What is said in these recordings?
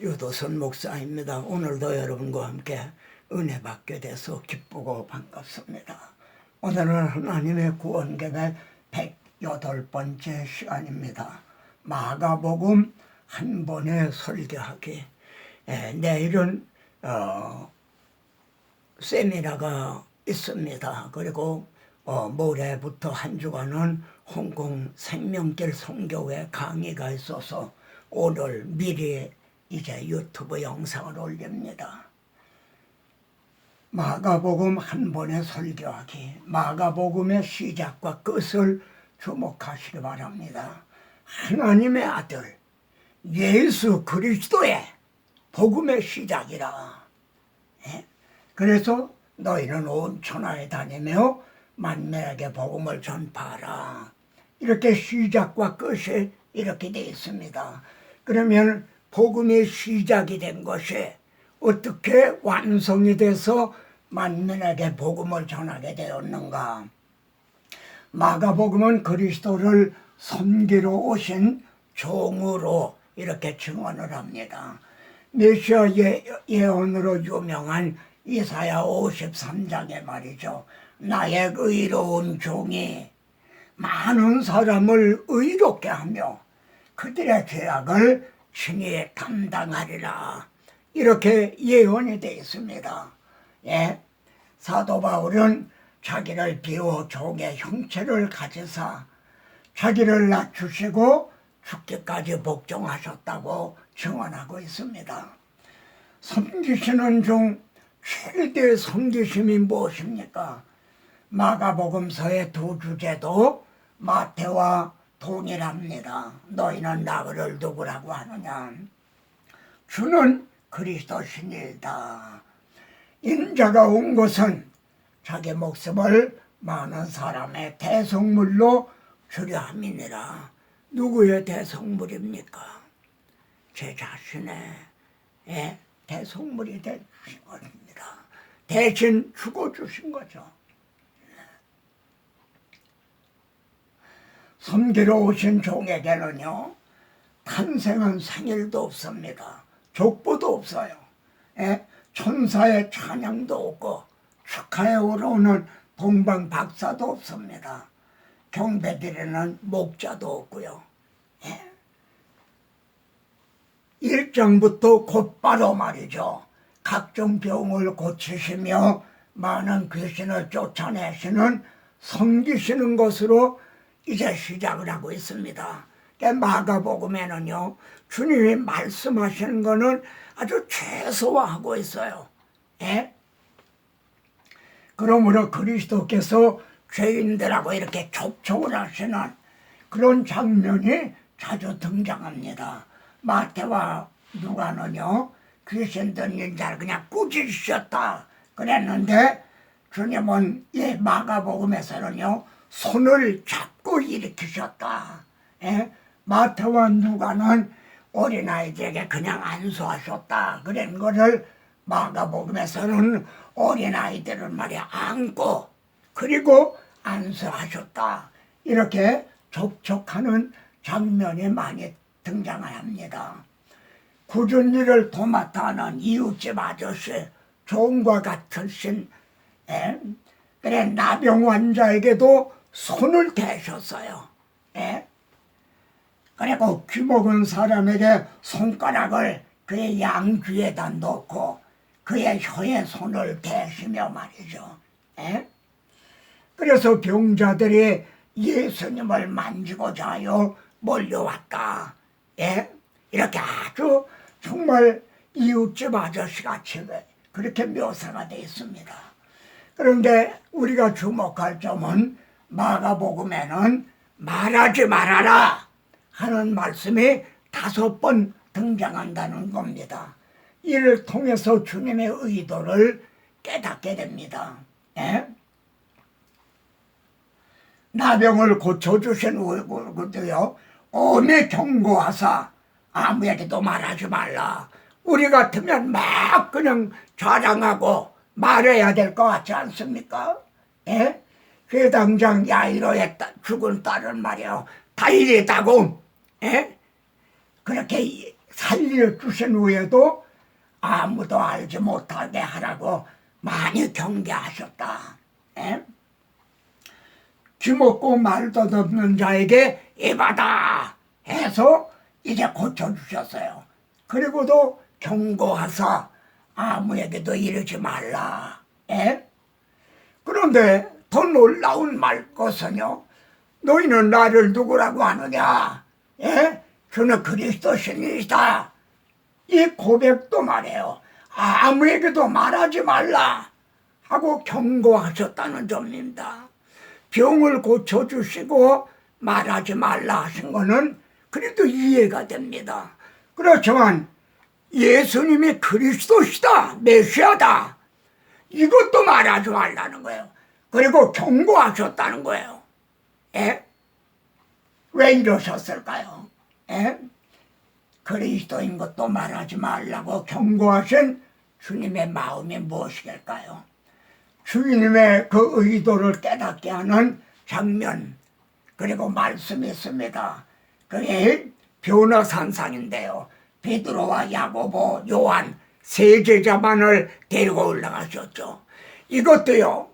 유도선 목사입니다. 오늘도 여러분과 함께 은혜 받게 돼서 기쁘고 반갑습니다. 오늘은 하나님의 구원 계획 108번째 시간입니다. 마가복음 한 번에 설교하기. 예, 내일은 어, 세미나가 있습니다. 그리고 어, 모레부터 한 주간은 홍콩 생명길 성교회 강의가 있어서 오늘 미리 이제 유튜브 영상을 올립니다. 마가복음 한 번에 설교하기. 마가복음의 시작과 끝을 주목하시기 바랍니다. 하나님의 아들 예수 그리스도의 복음의 시작이라. 예? 그래서 너희는 온 천하에 다니며 만민에게 복음을 전파하라. 이렇게 시작과 끝이 이렇게 되어 있습니다. 그러면 복음의 시작이 된 것이 어떻게 완성이 돼서 만민에게 복음을 전하게 되었는가? 마가복음은 그리스도를 섬기러 오신 종으로 이렇게 증언을 합니다. 메시아 예, 예언으로 유명한 이사야 53장의 말이죠. 나의 의로운 종이 많은 사람을 의롭게 하며 그들의 죄악을 친히 담당하리라. 이렇게 예언이 되어 있습니다. 예. 사도 바울은 자기를 비워 종의 형체를 가지사 자기를 낮추시고 죽기까지 복종하셨다고 증언하고 있습니다. 섬기시는 중 최대 섬기심이 무엇입니까? 마가복음서의 두 주제도 마태와 동일합니다. 너희는 나그를 누구라고 하느냐? 주는 그리스도 신이다. 인자가 온 것은 자기 목숨을 많은 사람의 대성물로 주려 함이니라. 누구의 대성물입니까? 제 자신의 예, 대성물이 되신 것입니다. 대신 죽어주신 거죠. 섬기러 오신 종에게는요, 탄생은 생일도 없습니다. 족보도 없어요. 예? 천사의 찬양도 없고, 축하에 오러오는 동방 박사도 없습니다. 경배드리는 목자도 없고요. 예? 일장부터 곧바로 말이죠. 각종 병을 고치시며 많은 귀신을 쫓아내시는 섬기시는 것으로 이제 시작을 하고 있습니다. 마가복음에는요, 주님이 말씀하시는 거는 아주 최소화하고 있어요. 예? 그러므로 그리스도께서 죄인들하고 이렇게 접촉을 하시는 그런 장면이 자주 등장합니다. 마태와 누가는요, 귀신 들린 자를 그냥 꾸짖으셨다 그랬는데 주님은 이 마가복음에서는요, 손을 잡 고 일으키셨다. 예? 마태와 누가는 어린아이들에게 그냥 안수하셨다. 그런 거를 마가복음에서는 어린아이들을 말이야 안고 그리고 안수하셨다. 이렇게 접촉하는 장면이 많이 등장을 합니다. 굳은 일을 도맡아 하는 이웃집 아저씨, 종과 같으신 예? 그래 나병 환자에게도 손을 대셨어요. 예? 그리고 귀 먹은 사람에게 손가락을 그의 양 귀에다 놓고 그의 혀에 손을 대시며 말이죠. 예? 그래서 병자들이 예수님을 만지고자 하여 몰려왔다. 예? 이렇게 아주 정말 이웃집 아저씨같이 그렇게 묘사가 되어 있습니다. 그런데 우리가 주목할 점은 마가복음에는 말하지 말아라 하는 말씀이 다섯 번 등장한다는 겁니다. 이를 통해서 주님의 의도를 깨닫게 됩니다. 예? 나병을 고쳐주신 우리도요, 오매 경고하사 아무에게도 말하지 말라. 우리 같으면 막 그냥 자랑하고 말해야 될 것 같지 않습니까? 예? 그 당장 야이로의 죽은 딸을 말이요. 다이리다고, 예? 그렇게 살려주신 후에도 아무도 알지 못하게 하라고 많이 경계하셨다. 예? 귀먹고 말도 없는 자에게 이바다 해서 이제 고쳐주셨어요. 그리고도 경고하사 아무에게도 이르지 말라. 예? 그런데 더 놀라운 말 것은요. 너희는 나를 누구라고 하느냐? 예? 저는 그리스도 신이시다. 이 고백도 말해요. 아무에게도 말하지 말라. 하고 경고하셨다는 점입니다. 병을 고쳐주시고 말하지 말라 하신 거는 그래도 이해가 됩니다. 그렇지만 예수님이 그리스도시다, 메시아다. 이것도 말하지 말라는 거예요. 그리고 경고하셨다는 거예요. 예? 왜 이러셨을까요? 예? 그리스도인 것도 말하지 말라고 경고하신 주님의 마음이 무엇이길까요? 주님의 그 의도를 깨닫게 하는 장면 그리고 말씀이 있습니다. 그게 변화산상인데요. 베드로와 야고보, 요한 세 제자만을 데리고 올라가셨죠. 이것도요.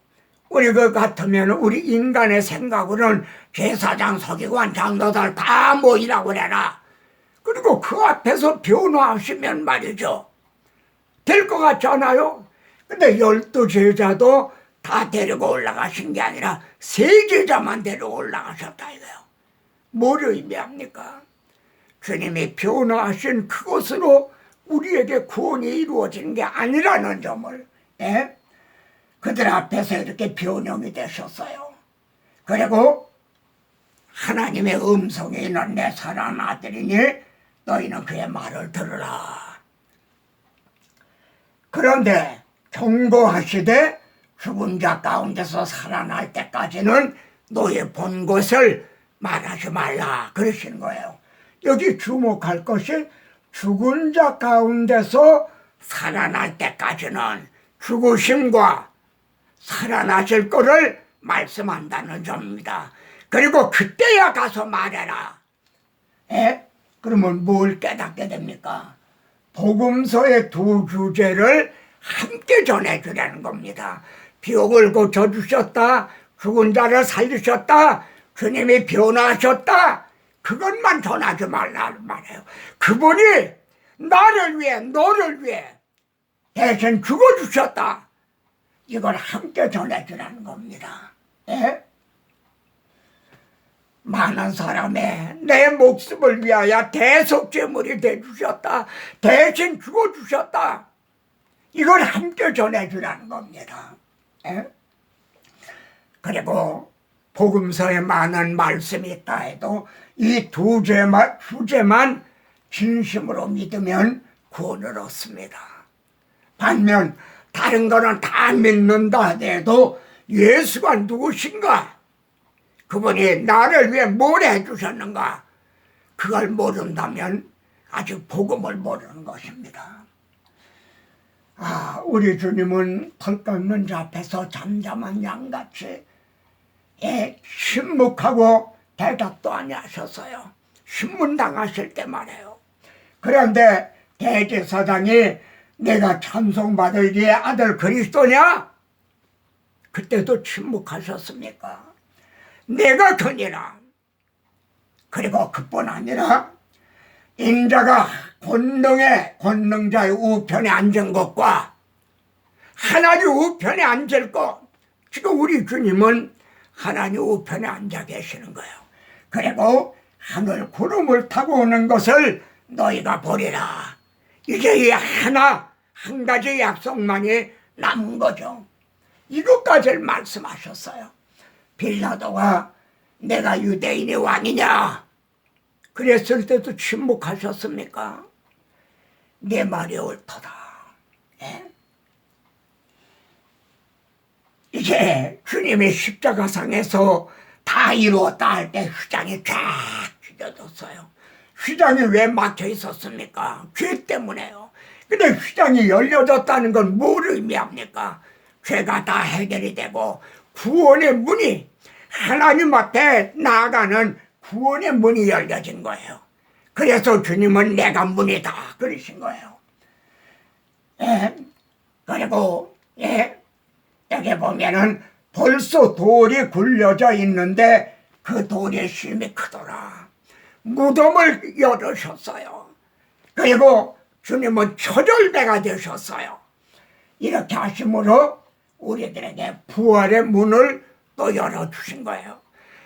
우리 그 같으면 우리 인간의 생각으로는 제사장, 서기관, 장로들 다 모이라고 그래라. 그리고 그 앞에서 변화하시면 말이죠. 될 것 같지 않아요? 근데 열두 제자도 다 데리고 올라가신 게 아니라 세 제자만 데리고 올라가셨다 이거요. 뭘 의미합니까? 주님이 변화하신 그것으로 우리에게 구원이 이루어지는 게 아니라는 점을 예? 그들 앞에서 이렇게 변형이 되셨어요. 그리고 하나님의 음성이 있는 내 사랑하는 아들이니 너희는 그의 말을 들으라. 그런데 경고하시되 죽은 자 가운데서 살아날 때까지는 너의 본 것을 말하지 말라 그러신 거예요. 여기 주목할 것이 죽은 자 가운데서 살아날 때까지는 죽으심과 살아나실 거를 말씀한다는 점입니다. 그리고 그때야 가서 말해라. 에? 그러면 뭘 깨닫게 됩니까? 복음서의 두 주제를 함께 전해주라는 겁니다. 병을 고쳐주셨다. 죽은 자를 살리셨다. 주님이 변화하셨다. 그것만 전하지 말라는 말이에요. 그분이 나를 위해, 너를 위해 대신 죽어주셨다. 이걸 함께 전해주라는 겁니다. 예? 많은 사람의 내 목숨을 위하여 대속제물이 되주셨다. 대신 죽어주셨다. 이걸 함께 전해주라는 겁니다. 예? 그리고 복음서에 많은 말씀이 있다 해도 이 두 죄만, 주제만 진심으로 믿으면 구원을 얻습니다. 반면 다른 거는 다 믿는다 해도 예수가 누구신가? 그분이 나를 위해 뭘 해주셨는가? 그걸 모른다면 아직 복음을 모르는 것입니다. 아, 우리 주님은 털 깎는 자 앞에서 잠잠한 양같이 예, 침묵하고 대답도 아니하셨어요. 신문 당하실 때 말해요. 그런데 대제사장이 내가 찬송받을 네 아들 그리스도냐? 그때도 침묵하셨습니까? 내가 더니라. 그리고 그뿐 아니라 인자가 권능의 권능자의 우편에 앉은 것과 하나님 우편에 앉을 것 지금 우리 주님은 하나님 우편에 앉아 계시는 거예요. 그리고 하늘 구름을 타고 오는 것을 너희가 보리라. 이제 이 하나 한 가지 약속만이 남은 거죠. 이것까지를 말씀하셨어요. 빌라도가 내가 유대인의 왕이냐? 그랬을 때도 침묵하셨습니까? 내 말이 옳도다. 예? 이제 주님의 십자가상에서 다 이루었다 할 때 휘장이 쫙 휘겨졌어요. 휘장이 왜 막혀 있었습니까? 죄 때문에요. 근데 휘장이 열려졌다는 건 뭘 의미합니까? 죄가 다 해결이 되고 구원의 문이 하나님 앞에 나아가는 구원의 문이 열려진 거예요. 그래서 주님은 내가 문이다 그러신 거예요. 예. 그리고 예. 여기 보면은 벌써 돌이 굴려져 있는데 그 돌의 힘이 크더라. 무덤을 열으셨어요. 그리고 주님은 초절대가 되셨어요. 이렇게 하심으로 우리들에게 부활의 문을 또 열어주신 거예요.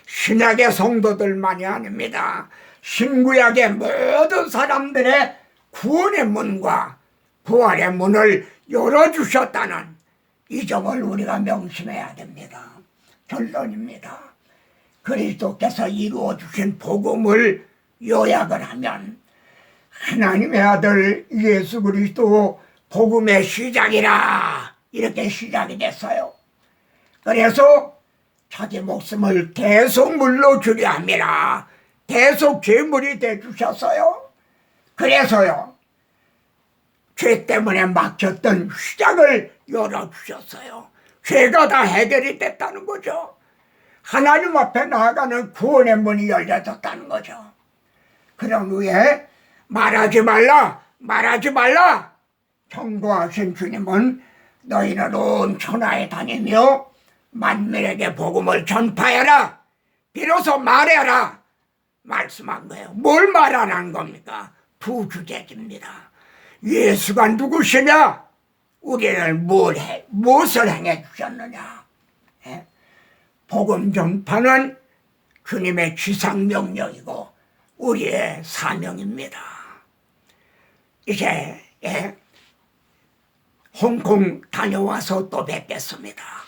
신약의 성도들만이 아닙니다. 신구약의 모든 사람들의 구원의 문과 부활의 문을 열어주셨다는 이 점을 우리가 명심해야 됩니다. 결론입니다. 그리스도께서 이루어 주신 복음을 요약을 하면 하나님의 아들 예수 그리스도 복음의 시작이라 이렇게 시작이 됐어요. 그래서 자기 목숨을 계속 물러주려 함이라 계속 죄물이 돼 주셨어요. 그래서요. 죄 때문에 막혔던 시작을 열어 주셨어요. 죄가 다 해결이 됐다는 거죠. 하나님 앞에 나아가는 구원의 문이 열려졌다는 거죠. 그런 후에 말하지 말라, 말하지 말라. 경고하신 주님은 너희는 온 천하에 다니며 만민에게 복음을 전파해라. 비로소 말해라. 말씀한 거예요. 뭘 말하라는 겁니까? 두 주제입니다. 예수가 누구시냐? 우리를 뭘 해, 무엇을 행해 주셨느냐? 예? 복음 전파는 주님의 지상 명령이고 우리의 사명입니다. 이제 예, 홍콩 다녀와서 또 뵙겠습니다.